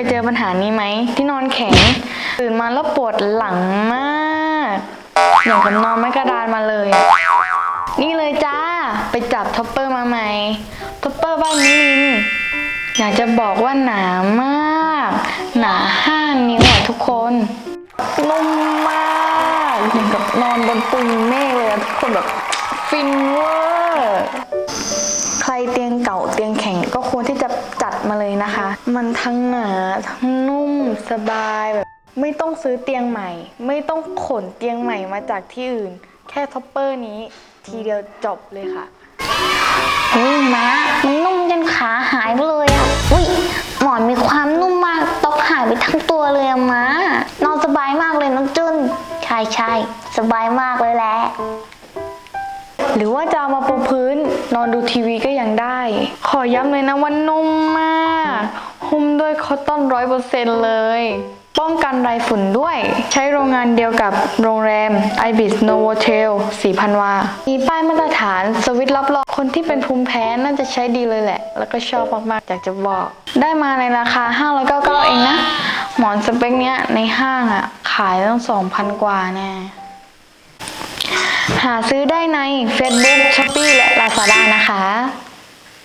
ยเจอปัญหานี้ไหม ที่นอนแข็ง ตื่นมาแล้วปวดหลังมากอย่างกับนอนไม้กระดานมาเลย นี่เลยจ้า ไปจับท็อปเปอร์มาใหม่ท็อปเปอร์บ้านมิลินอยากจะบอกว่าหนามาก หนาห้านิ้วอะทุกคนนุ่มมากอย่างกับนอนบนปุยเมฆเลยอะทุกคนแบบฟินเวอร์ ข็งก็ควรที่จะจัดมาเลยนะคะ มันทั้งหนาทั้งนุ่มสบายแบบ ไม่ต้องซื้อเตียงใหม่ ไม่ต้องขนเตียงใหม่มาจากที่อื่น แค่ท็อปเปอร์นี้ทีเดียวจบเลยค่ะเฮ้ยมามันนุ่มจนขาหายไปเลยอะอุ้ยหมอนมีความนุ่มมากตกหายไปทั้งตัวเลยอะมานอนสบายมากเลยน้องจุนใช่ใช่สบายมากเลยแหละ หรือว่าจะเอามาปูพื้น นอนดูทีวีก็ยังได้ ขอย้ำเลยนะว่านุ่มมาก หุ้มด้วยคอตตอนร้อยเปอร์เซ็นต์เลย ป้องกันไรฝุ่นด้วย ใช้โรงงานเดียวกับโรงแรม Ibis Novotel 4,000 วา มีป้ายมาตรฐานสวิตช์รับรองคนที่เป็นภูมิแพ้น่าจะใช้ดีเลยแหละ แล้วก็ชอบมากๆอยากจะบอก ได้มาในราคา 599 เองนะ หมอนสเปคเนี้ยในห้างอะขายตั้ง2,000 กว่าแน่ หาซื้อได้ใน Facebook, Shopee และ Lazada นะคะ